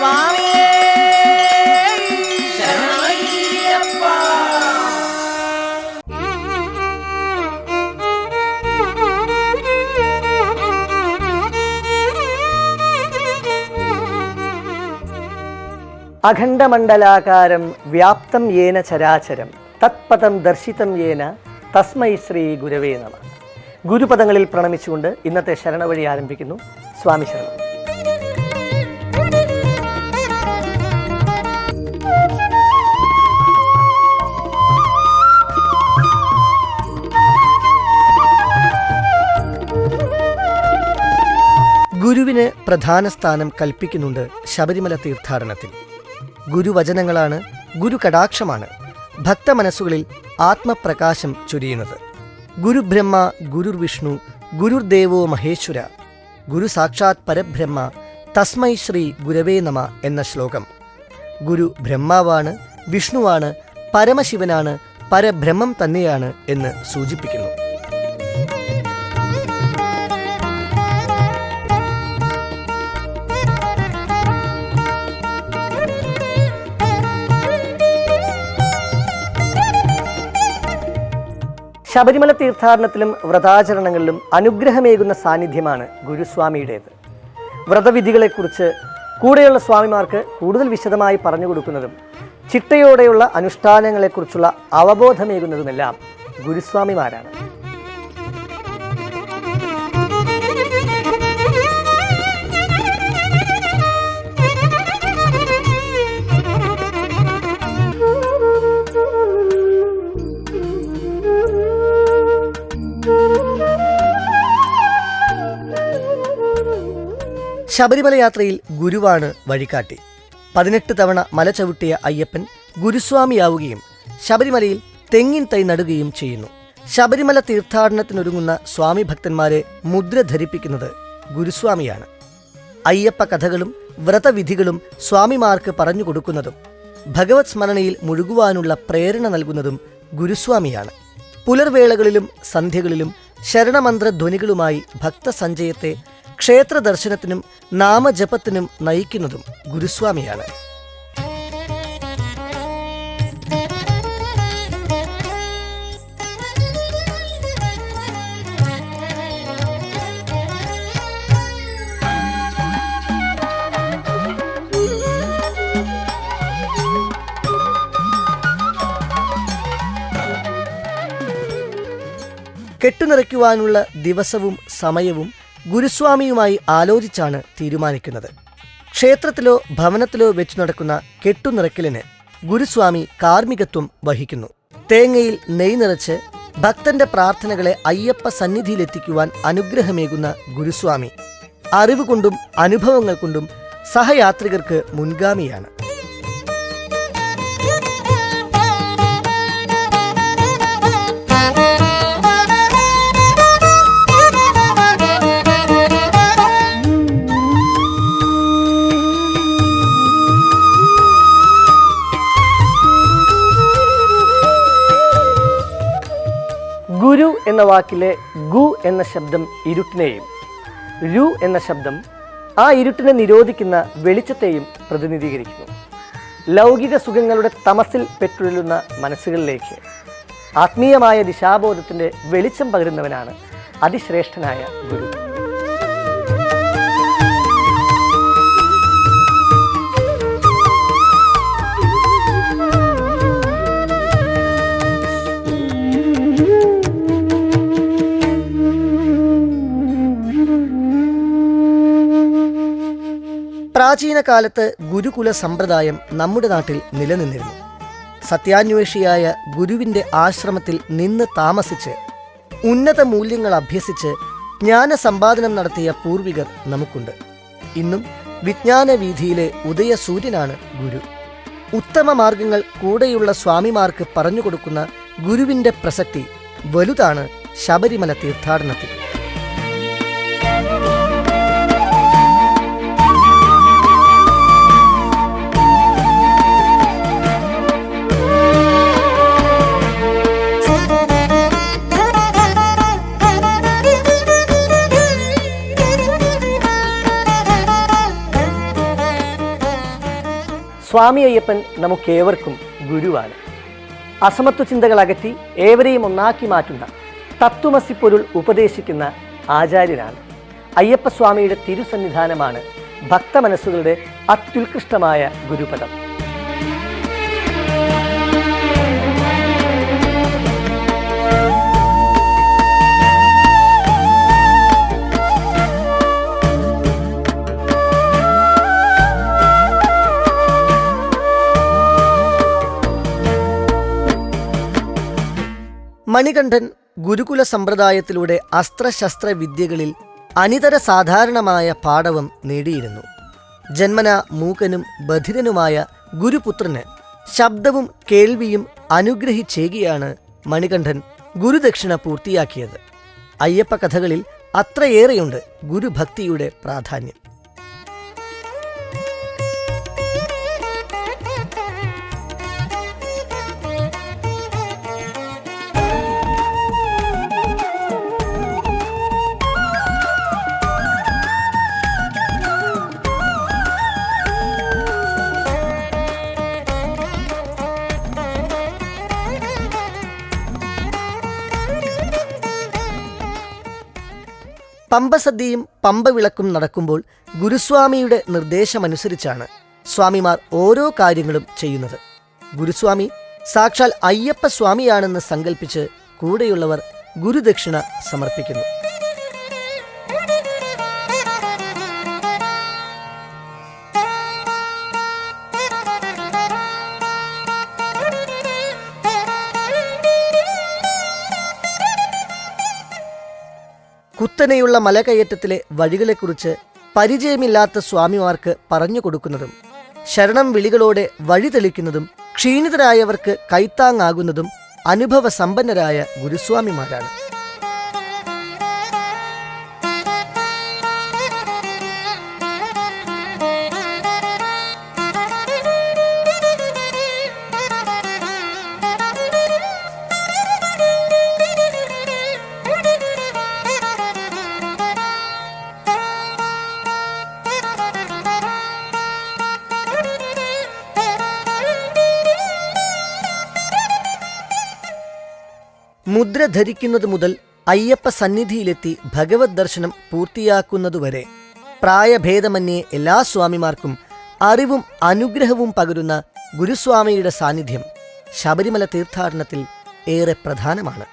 സ്വാമിയേ. അഖണ്ഡമണ്ഡലാകാരം വ്യാപ്തം യേന ചരാചരം തത്പദം ദർശിതം യേന തസ്മൈ ശ്രീ ഗുരവേ നമ. ഗുരുപദങ്ങളിൽ പ്രണമിച്ചുകൊണ്ട് ഇന്നത്തെ ശരണവഴി ആരംഭിക്കുന്നു സ്വാമി ശരണം ഗുരുവിന് പ്രധാന സ്ഥാനം കൽപ്പിക്കുന്നുണ്ട് ശബരിമല തീർത്ഥാടനത്തിൽ ഗുരുവചനങ്ങളാണ് ഗുരു കടാക്ഷമാണ് ഭക്തമനസ്സുകളിൽ ആത്മപ്രകാശം ചൊരിയുന്നത്. ഗുരുബ്രഹ്മ ഗുരുർ വിഷ്ണു ഗുരുർദേവോ മഹേശ്വര ഗുരു സാക്ഷാത് പരബ്രഹ്മ തസ്മൈ ശ്രീ ഗുരവേ നമ എന്ന ശ്ലോകം. ഗുരു ബ്രഹ്മാവാണ് വിഷ്ണുവാണ് പരമശിവനാണ് പരബ്രഹ്മം തന്നെയാണ് എന്ന് സൂചിപ്പിക്കുന്നു. ശബരിമല തീർത്ഥാടനത്തിലും വ്രതാചരണങ്ങളിലും അനുഗ്രഹമേകുന്ന സാന്നിധ്യമാണ് ഗുരുസ്വാമിയുടേത്. വ്രതവിധികളെക്കുറിച്ച് കൂടെയുള്ള സ്വാമിമാർക്ക് കൂടുതൽ വിശദമായി പറഞ്ഞു കൊടുക്കുന്നതും ചിട്ടയോടെയുള്ള അനുഷ്ഠാനങ്ങളെക്കുറിച്ചുള്ള അവബോധമേകുന്നതുമെല്ലാം ഗുരുസ്വാമിമാരാണ്. ശബരിമല യാത്രയിൽ ഗുരുവാണ് വഴികാട്ടി. പതിനെട്ട് തവണ മല ചവിട്ടിയ അയ്യപ്പൻ ഗുരുസ്വാമിയാവുകയും ശബരിമലയിൽ തെങ്ങിൻ തൈ നടുകയും ചെയ്യുന്നു. ശബരിമല തീർത്ഥാടനത്തിനൊരുങ്ങുന്ന സ്വാമി ഭക്തന്മാരെ മുദ്ര ധരിപ്പിക്കുന്നത് ഗുരുസ്വാമിയാണ്. അയ്യപ്പ കഥകളും വ്രതവിധികളും സ്വാമിമാർക്ക് പറഞ്ഞു കൊടുക്കുന്നതും ഭഗവത് സ്മരണയിൽ മുഴുകുവാനുള്ള പ്രേരണ നൽകുന്നതും ഗുരുസ്വാമിയാണ്. പുലർവേളകളിലും സന്ധ്യകളിലും ശരണമന്ത്രധ്വനികളുമായി ഭക്തസഞ്ചയത്തെ ക്ഷേത്ര ദർശനത്തിനും നാമജപത്തിനും നയിക്കുന്നതും ഗുരുസ്വാമിയാണ്. കെട്ടുനിറയ്ക്കുവാനുള്ള ദിവസവും സമയവും ഗുരുസ്വാമിയുമായി ആലോചിച്ചാണ് തീരുമാനിക്കുന്നത്. ക്ഷേത്രത്തിലോ ഭവനത്തിലോ വെച്ചു നടക്കുന്ന കെട്ടുനിറയ്ക്കലിന് ഗുരുസ്വാമി കാർമ്മികത്വം വഹിക്കുന്നു. തേങ്ങയിൽ നെയ് നിറച്ച് ഭക്തന്റെ പ്രാർത്ഥനകളെ അയ്യപ്പ സന്നിധിയിലെത്തിക്കുവാൻ അനുഗ്രഹമേകുന്ന ഗുരുസ്വാമി. അറിവ് കൊണ്ടും അനുഭവങ്ങൾ കൊണ്ടും സഹയാത്രികർക്ക് മുൻഗാമിയാണ്. ഗുരു എന്ന വാക്കിലെ ഗു എന്ന ശബ്ദം ഇരുട്ടിനെയും രു എന്ന ശബ്ദം ആ ഇരുട്ടിനെ നിരോധിക്കുന്ന വെളിച്ചത്തെയും പ്രതിനിധീകരിക്കുന്നു. ലൗകിക സുഖങ്ങളുടെ തമസിൽ പെട്ടുഴലുന്ന മനസ്സുകളിലേക്ക് ആത്മീയമായ ദിശാബോധത്തിന്റെ വെളിച്ചം പകരുന്നവനാണ് അതിശ്രേഷ്ഠനായ ഗുരു. പ്രാചീന കാലത്ത് ഗുരുകുല സമ്പ്രദായം നമ്മുടെ നാട്ടിൽ നിലനിന്നിരുന്നു. സത്യാന്വേഷിയായ ഗുരുവിന്റെ ആശ്രമത്തിൽ നിന്ന് താമസിച്ച് ഉന്നത മൂല്യങ്ങൾ അഭ്യസിച്ച് ജ്ഞാന ജ്ഞാനസമ്പാദനം നടത്തിയ പൂർവികർ നമുക്കുണ്ട്. ഇന്നും വിജ്ഞാന വീഥിയിലെ ഉദയസൂര്യനാണ് ഗുരു. ഉത്തമ മാർഗങ്ങൾ കൂടെയുള്ള സ്വാമിമാർക്ക് പറഞ്ഞുകൊടുക്കുന്ന ഗുരുവിന്റെ പ്രസക്തി വലുതാണ് ശബരിമല തീർത്ഥാടനത്തിൽ. സ്വാമി അയ്യപ്പൻ നമുക്കേവർക്കും ഗുരുവാണ്. അസമത്വ ചിന്തകൾ അകറ്റി ഏവരെയും ഒന്നാക്കി മാറ്റുന്ന തത്വമസി പൊരുൾ ഉപദേശിക്കുന്ന ആചാര്യനാണ്. അയ്യപ്പസ്വാമിയുടെ തിരുസന്നിധാനമാണ് ഭക്തമനസ്സുകളുടെ അത്യുത്കൃഷ്ടമായ ഗുരുപദം. മണികണ്ഠൻ ഗുരുകുല സമ്പ്രദായത്തിലൂടെ അസ്ത്രശസ്ത്ര വിദ്യകളിൽ അനിതര സാധാരണമായ പാഠവം നേടിയിരുന്നു. ജന്മന മൂകനും ബധിരനുമായ ഗുരുപുത്രന് ശബ്ദവും കേൾവിയും അനുഗ്രഹിച്ചേകിയാണ് മണികണ്ഠൻ ഗുരുദക്ഷിണ പൂർത്തിയാക്കിയത്. അയ്യപ്പ കഥകളിൽ അത്രയേറെയുണ്ട് ഗുരുഭക്തിയുടെ പ്രാധാന്യം. പമ്പസദ്യയും പമ്പവിളക്കും നടക്കുമ്പോൾ ഗുരുസ്വാമിയുടെ നിർദ്ദേശമനുസരിച്ചാണ് സ്വാമിമാർ ഓരോ കാര്യങ്ങളും ചെയ്യുന്നത്. ഗുരുസ്വാമി സാക്ഷാൽ അയ്യപ്പസ്വാമിയാണെന്ന് സങ്കല്പിച്ച് കൂടെയുള്ളവർ ഗുരുദക്ഷിണ സമർപ്പിക്കുന്നു. കുത്തനെയുള്ള മലകയറ്റത്തിലെ വഴികളെക്കുറിച്ച് പരിചയമില്ലാത്ത സ്വാമിമാർക്ക് പറഞ്ഞു കൊടുക്കുന്നതും ശരണം വിളികളോടെ വഴി തെളിക്കുന്നതും ക്ഷീണിതരായവർക്ക് കൈത്താങ്ങാകുന്നതും അനുഭവ സമ്പന്നരായ ഗുരുസ്വാമിമാരാണ്. മുദ്ര ധരിക്കുന്നത് മുതൽ അയ്യപ്പ സന്നിധിയിലെത്തി ഭഗവത് ദർശനം പൂർത്തിയാക്കുന്നതുവരെ പ്രായഭേദമന്യേ എല്ലാ സ്വാമിമാർക്കും അറിവും അനുഗ്രഹവും പകരുന്ന ഗുരുസ്വാമിയുടെ സാന്നിധ്യം ശബരിമല തീർത്ഥാടനത്തിൽ ഏറെ പ്രധാനമാണ്.